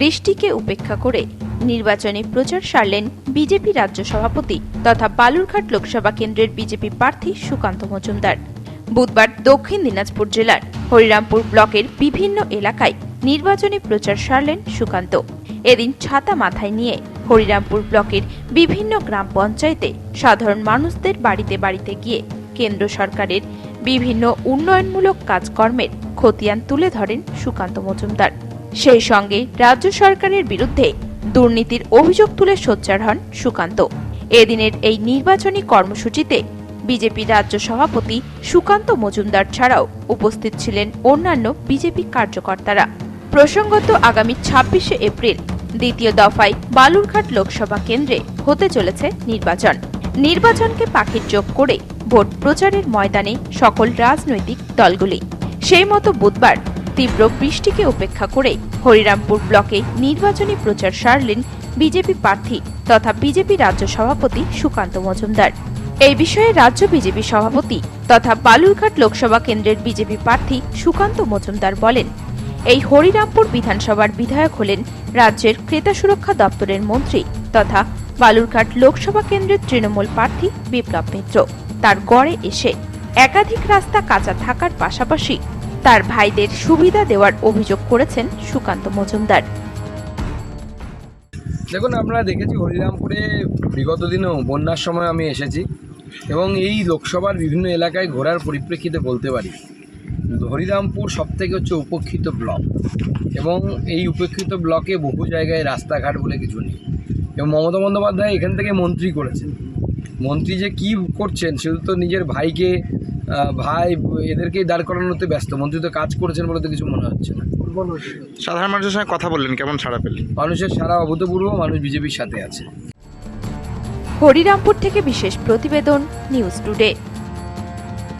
বৃষ্টিকে উপেক্ষা করে নির্বাচনে প্রচার সারলেন বিজেপি রাজ্য সভাপতি তথা বালুরঘাট লোকসভা কেন্দ্রের বিজেপি প্রার্থী সুকান্ত মজুমদার। বুধবার দক্ষিণ দিনাজপুর জেলার হরিরামপুর ব্লকের বিভিন্ন এলাকায় নির্বাচনী প্রচার সারলেন সুকান্ত। এদিন ছাতা মাথায় নিয়ে হরিরামপুর ব্লকের বিভিন্ন গ্রাম পঞ্চায়েতে সাধারণ মানুষদের বাড়িতে বাড়িতে গিয়ে কেন্দ্র সরকারের বিভিন্ন উন্নয়নমূলক কাজকর্মের খতিয়ান তুলে ধরেন সুকান্ত মজুমদার। সেই সঙ্গে রাজ্য সরকারের বিরুদ্ধে দুর্নীতির অভিযোগ তুলে সোচ্চার হন সুকান্ত। এদিনের এই নির্বাচনী কর্মসূচিতে বিজেপি রাজ্য সভাপতি সুকান্ত মজুমদার ছাড়াও উপস্থিত ছিলেন অন্যান্য বিজেপি কার্যকর্তারা। প্রসঙ্গত আগামী ছাব্বিশে এপ্রিল দ্বিতীয় দফায় বালুরঘাট লোকসভা কেন্দ্রে হতে চলেছে নির্বাচন। নির্বাচনকে পাখির চোখ করে ভোট প্রচারের ময়দানে সকল রাজনৈতিক দলগুলি। সেই মতো বুধবার তীব্র বৃষ্টিকে উপেক্ষা করে হরিরামপুর ব্লকে নির্বাচনী প্রচার সারলেন বিজেপি প্রার্থী তথা বিজেপি রাজ্য সভাপতি সুকান্ত মজুমদার। এই বিষয়ে রাজ্য বিজেপি সভাপতি তথা বালুরঘাট লোকসভা কেন্দ্রের বিজেপি প্রার্থী সুকান্ত মজুমদার বলেন, এই হরিরামপুর বিধানসভার বিধায়ক হলেন রাজ্যের ক্রেতা সুরক্ষা দপ্তরের মন্ত্রী তথা বালুরঘাট লোকসভা কেন্দ্রের তৃণমূল প্রার্থী বিপ্লব মিত্র। তার গড়ে এসে একাধিক রাস্তা কাঁচা থাকার পাশাপাশি তার ভাইদের সুবিধা দেওয়ার অভিযোগ করেছেন সুকান্ত মজুমদার। দেখুন, আমরা দেখেছি হরিরামপুরে বিগত দিনেও বন্যার সময় আমি এসেছি এবং এই লোকসভার বিভিন্ন এলাকায় ঘোরার পরিপ্রেক্ষিতে বলতে পারি, হরিরামপুর সবথেকে হচ্ছে উপেক্ষিত ব্লক এবং এই উপেক্ষিত ব্লকে বহু জায়গায় রাস্তাঘাট বলে কিছু নেই এবং মমতা বন্দ্যোপাধ্যায় এখান থেকে মন্ত্রী করেছেন। মন্ত্রী যে কি করছেন শুধু তো নিজের ভাইকে ভাই এদেরকেই দাঁড় করানোতে ব্যস্ত। মন্ত্রী তো কাজ করেছেন বলে তো কিছু মনে হচ্ছে না। সাধারণ মানুষের সঙ্গে কথা বললেন কেমন সাড়া পেলেন? মানুষের সারা অভূতপূর্ব মানুষ বিজেপির সাথে আছে। হরিরামপুর থেকে বিশেষ প্রতিবেদন নিউজ টুডে।